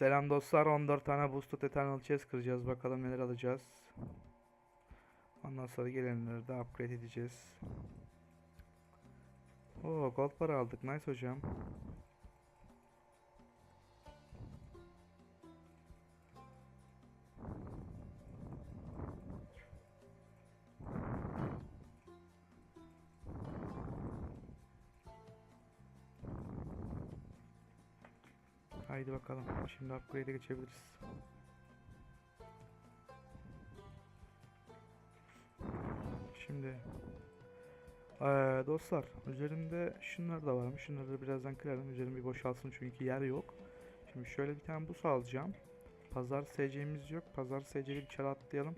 Selam dostlar. 14 tane Boosted Eternal Chest kıracağız. Bakalım neler alacağız. Ondan sonra gelenleri de upgrade edeceğiz. Oo gold para aldık. Nice hocam. Haydi bakalım. Şimdi upgrade'e geçebiliriz. Şimdi eee, dostlar üzerimde şunlar da varmış. Şunları da birazdan kırarım. Üzerim bir boşalsın çünkü yer yok. Şimdi şöyle bir tane bus alacağım. Pazar SC'miz yok. Pazar SC'li çara atlayalım.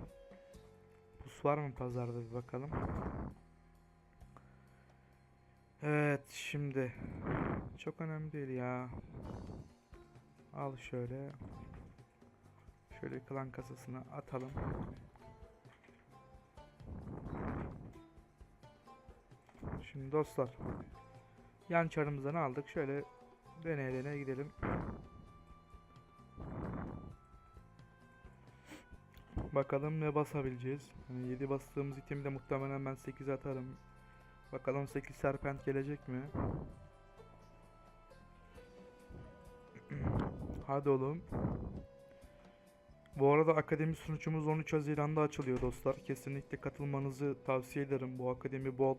Bus var mı pazarda bir bakalım. Evet şimdi çok önemli değil ya. Al şöyle. Şöyle klan kasasına atalım. Şimdi dostlar. Yan çarımızdan aldık. Şöyle deneye deneye gidelim. Bakalım ne basabileceğiz. Hani 7 bastığımız itemi de muhtemelen ben 8 atarım. Bakalım 8 serpent gelecek mi? Hadi oğlum. Bu arada akademi sunucumuz 13 Haziran'da açılıyor dostlar. Kesinlikle katılmanızı tavsiye ederim. Bu akademi bol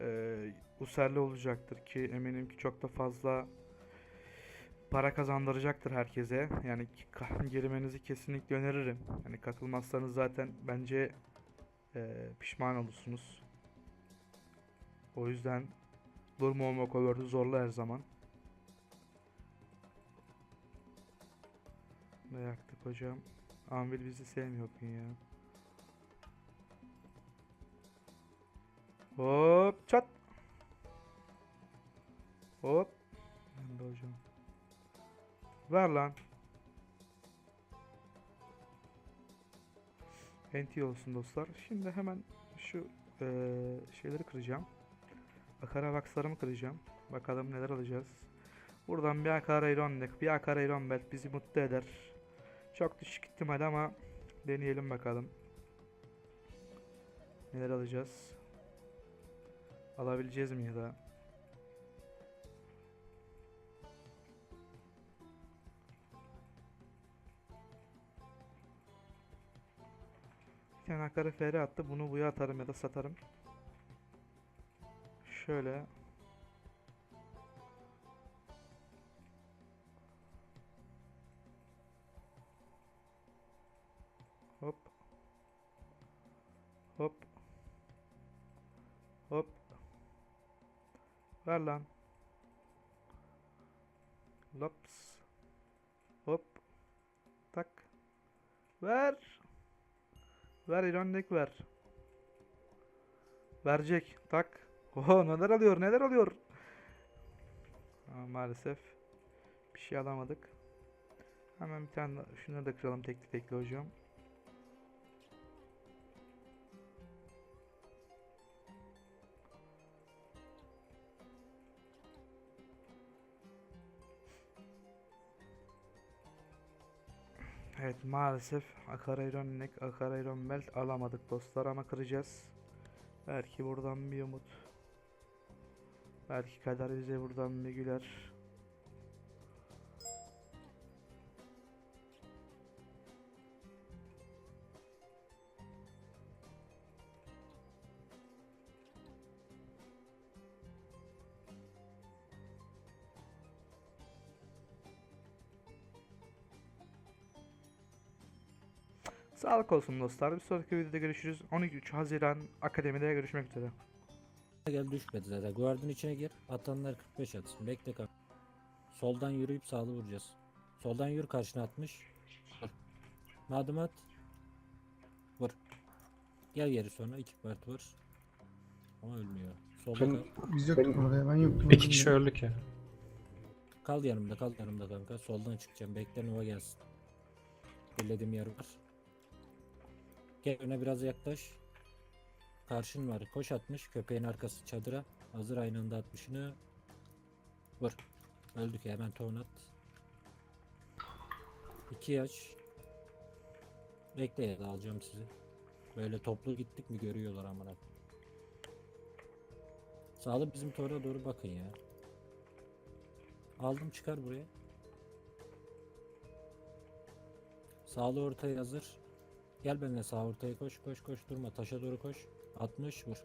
eee userli olacaktır ki eminim ki çok da fazla para kazandıracaktır herkese. Yani girmenizi kesinlikle öneririm. Yani katılmazsanız zaten bence eee, pişman olursunuz. O yüzden durma olma cover'ı zorla her zaman. Ne yaktık hocam? Anvil bizi sevmiyor bugün ya. Hop çat. Hop. Ben de hocam. Ver lan. NT olsun dostlar. Şimdi hemen şu eee, şeyleri kıracağım. Akaravax'larımı kıracağım. Bakalım neler alacağız. Buradan bir Akara Ironnek, bir Akara Iron Belt bizi mutlu eder. Çok düşük ihtimal ama deneyelim bakalım. Neler alacağız? Alabileceğiz mi ya da? Bir tane Akara FR attı. Bunu buya atarım ya da satarım. Şöyle. Hop. Hop. Ver lan. Lops. Hop. Tak. Ver. Ver İrondek ver. Verecek. Tak. Oho neler alıyor neler alıyor. Aa, maalesef. Bir şey alamadık. Hemen bir tane şunları da kıralım tekli tekli hocam. Evet maalesef Akara Iron Neck, Akara Iron Belt alamadık dostlar ama kıracağız. Belki buradan bir umut. Belki kader bize buradan bir güler. Sağlık olsun dostlar. Bir sonraki videoda görüşürüz. 13 Haziran Akademi'de görüşmek üzere. Gel düşmedi zaten. Guard'ın içine gir. Atanlar 45 atsın. Bekle kanka. Soldan yürüyüp sağlı vuracağız. Soldan yürü karşına atmış. Vur. Nadım at. Vur. Gel geri sonra. iki part var. Ama ölmüyor. Solda Ben- kal. Biz yoktuk orada ben yoktum. İki kişi öldük ya. Kal yanımda kal yanımda kanka. Soldan çıkacağım. Bekle Nova gelsin. Belirlediğim yer var. Gel öne biraz yaklaş. Karşın var. Koş atmış. Köpeğin arkası çadıra. Hazır aynı anda atmışını. Vur. Öldük hemen ton at. İki aç. Bekle ya alacağım sizi. Böyle toplu gittik mi görüyorlar amına. Sağlı bizim tora doğru bakın ya. Aldım çıkar buraya. Sağlı ortaya hazır. Gel benimle sağ ortaya koş koş koş durma taşa doğru koş. 60 vur.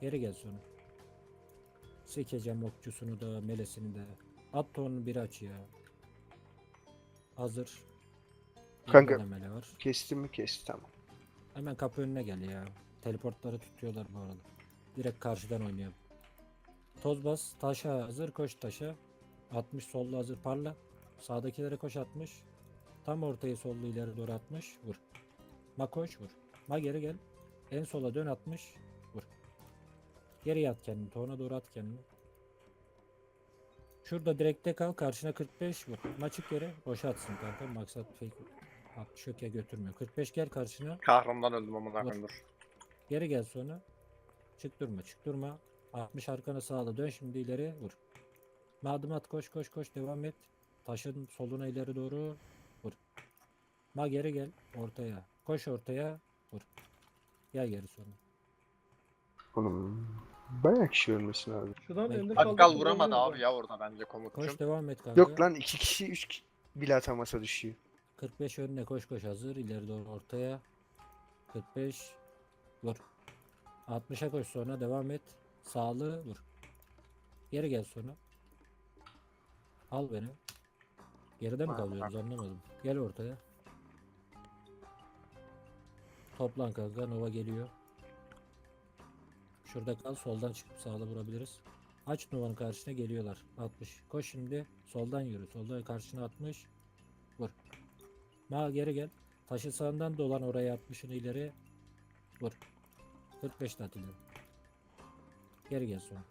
Geri gel sonra. Sekeceğim okçusunu da melesini de. At torunu bir aç ya. Hazır. Bir Kanka. tane mele var. Kestim mi kesti tamam. Hemen kapı önüne gel ya. Teleportları tutuyorlar bu arada. Direkt karşıdan oynuyor. Toz bas. Taşa hazır. Koş taşa. 60 sollu hazır. Parla. Sağdakilere koş 60. Tam ortayı sollu ileri doğru 60. Vur. Ma koş vur. Ma geri gel. En sola dön 60. Vur. Geri yat kendini. Tona doğru at kendini. Şurada direkte kal. Karşına 45 vur. Maçık yere. Boşa atsın kanka. Maksat fake. 60 yok ya götürmüyor. 45 gel karşına. Kahrımdan öldüm Dur. koyayım dur. Geri gel sonra. Çık durma çık durma. 60 arkana sağla dön şimdi ileri vur. Madım at koş koş koş devam et. Taşın soluna ileri doğru. Ma geri gel ortaya. Koş ortaya vur. Gel geri sonra. Oğlum bayağı kişi ölmesin abi. Şuradan ender Bakkal vuramadı abi ya orada bence komutçum. Koş devam et kanka. Yok lan iki kişi üç kişi bile atamasa düşüyor. 45 önüne koş koş hazır. ileri doğru ortaya. 45 vur. 60'a koş sonra devam et. Sağlı vur. Geri gel sonra. Al beni. Geride mi kalıyoruz anlamadım. Gel ortaya. Toplan kanka Nova geliyor. Şurada kal soldan çıkıp sağla vurabiliriz. Aç Nova'nın karşısına geliyorlar. 60. Koş şimdi soldan yürü. Soldan karşına 60. Vur. Ma geri gel. Taşı sağından dolan oraya 60'ını ileri. Vur. 45 de at ileri. Geri gel sonra.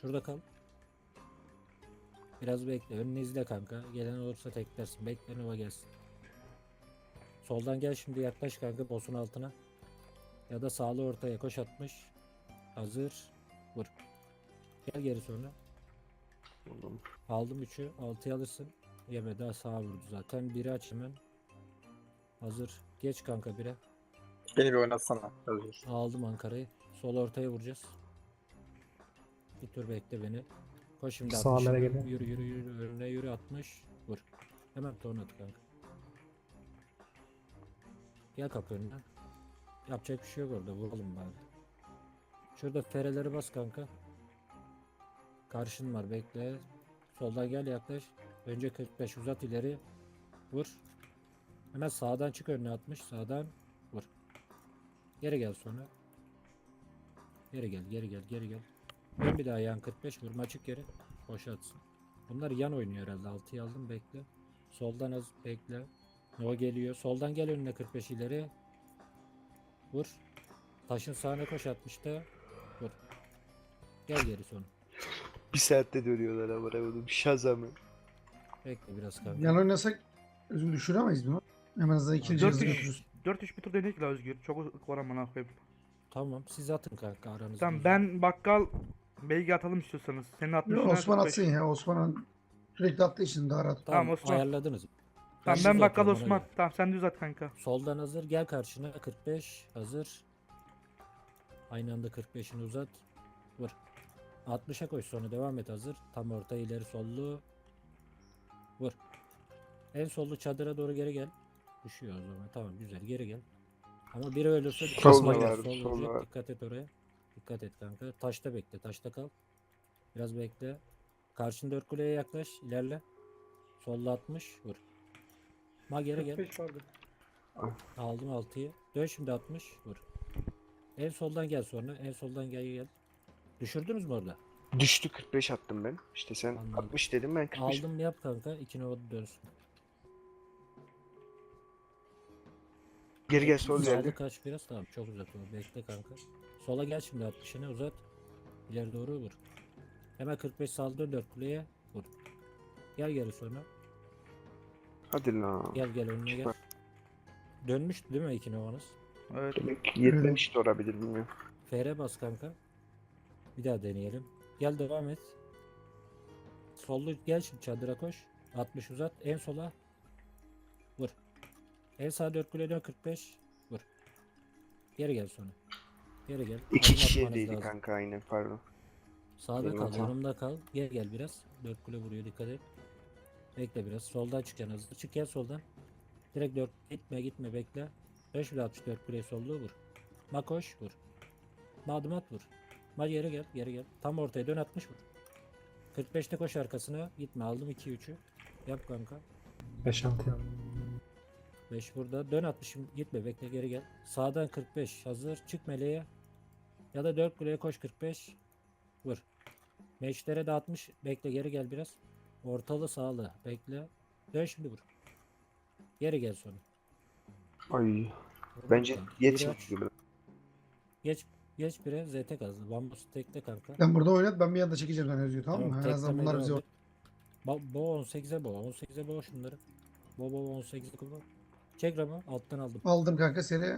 Şurada kal. Biraz bekle. Önünü izle kanka. Gelen olursa teklersin. Bekle Nova gelsin. Soldan gel şimdi yaklaş kanka boss'un altına. Ya da sağlı ortaya koş 60. Hazır. Vur. Gel geri sonra. Oğlum. Aldım 3'ü. 6'yı alırsın. Yeme daha sağa vurdu zaten. Biri aç hemen. Hazır. Geç kanka 1'e. Beni bir oynatsana. Özür. Aldım Ankara'yı. Sol ortaya vuracağız. Bir tur bekle beni. Koş şimdi Sağlara 60'ını. geliyor. Yürü yürü yürü. Önüne yürü 60. Vur. Hemen tornat kanka. Gel kapı önüne. Yapacak bir şey yok orada. Vuralım bari. Şurada fereleri bas kanka. Karşın var bekle. Soldan gel yaklaş. Önce 45 uzat ileri. Vur. Hemen sağdan çık önüne 60. Sağdan vur. Geri gel sonra. Geri gel, geri gel, geri gel. Ben bir daha yan 45 vurma açık geri. Boşa atsın. Bunlar yan oynuyor herhalde. 6'yı aldım bekle. Soldan az bekle. Nova geliyor. Soldan gel önüne 45 ileri. Vur. Taşın sağına koş 60'ta. Vur. Gel geri sonra. Bir saatte dönüyorlar ama oğlum şazamı. Bekle biraz kanka. Yan oynasak özür düşüremeyiz bunu. Hemen hızlı ikinci Dört hızlı üç. götürürüz. 4-3 bir tur denedik la Özgür. Çok ılık var amına koyayım. Tamam siz atın kanka aranızda. Tamam ben bakkal Beygi atalım istiyorsanız. Senin 60 Yok, Osman atsın ya. Osman sürekli attığı için daha rahat. Tamam, Tamam, Osman. ayarladınız. Tamam ben bakkal Osman. göre. Tamam sen düz at kanka. Soldan hazır gel karşına 45 hazır. Aynı anda 45'ini uzat. Vur. 60'a koş sonra devam et hazır. Tam orta ileri sollu. Vur. En sollu çadıra doğru geri gel. Düşüyor o zaman. Tamam güzel geri gel. Ama biri ölürse Solda Sol var, sol solda olacak. var. Dikkat et oraya. Dikkat et kanka. Taşta bekle. Taşta kal. Biraz bekle. Karşında dört kuleye yaklaş. ilerle. Solla 60. Vur. Ma geri gel. 45 vardı. Aldım 6'yı. Dön şimdi 60. Vur. En soldan gel sonra. En soldan gel gel. Düşürdünüz mü orada? Düştü 45 attım ben. İşte sen Anladım. 60 dedim ben 45. Aldım yap kanka. 2 nova dönsün. Geri gel sol geldi. kaç biraz tamam çok uzak o. Bekle kanka. Sola gel şimdi 60'ını uzat. İleri doğru vur. Hemen 45 sağlı dön 4 kuleye vur. Gel geri sonra. Hadi lan. Gel gel önüne gel. Dönmüştü değil mi 2 novanız? Evet. Yetmemiş de olabilir bilmiyorum. FR bas kanka. Bir daha deneyelim. Gel devam et. Sollu gel şimdi çadıra koş. 60 uzat. En sola. Vur. En sağa 4 kule dön 45. Vur. Geri gel sonra. Geri gel. İki kişi değildi kanka aynen pardon. Sağda Benim kal, hatam. yanımda kal. Gel gel biraz. Dört kule vuruyor dikkat et. Bekle biraz. Soldan çıkacaksın hızlı. Çık gel soldan. Direkt dört gitme gitme bekle. 5 bile 64 kuleyi solluğu vur. Makoş vur. Madım at vur. Ma geri gel geri gel. Tam ortaya dön 60 vur. 45'te koş arkasına. Gitme aldım 2 3'ü. Yap kanka. 5-6. 5 burada. Dön 60 gitme bekle geri gel. Sağdan 45 hazır. Çık meleğe. Ya da 4 kuleye koş 45. Vur. Meşlere de 60. Bekle geri gel biraz. Ortalı sağlı. Bekle. Dön şimdi vur. Geri gel sonra. Ay Vur bence bakalım. yetmiş Biri aç. gibi. Geç. Geç bire ZT kazdı. Bambus tekle kanka. Sen burada oynat ben bir yanda çekeceğim sana Özgür tamam mı? En azından bunlar bize oldu. Bo, bo 18'e bo. 18'e bo şunları. Bo bo 18'e bo. Çek Ramo. Alttan aldım. aldım kanka seni.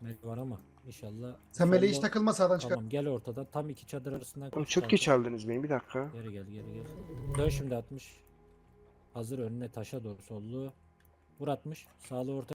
Melek var ama. İnşallah. Sen meleği hiç takılma sağdan çıkar. Tamam gel ortadan. Tam iki çadır arasından Oğlum çok geç aldınız beni bir dakika. Geri gel geri gel. Dön şimdi 60. Hazır önüne taşa doğru sollu. Vur 60. Sağlı orta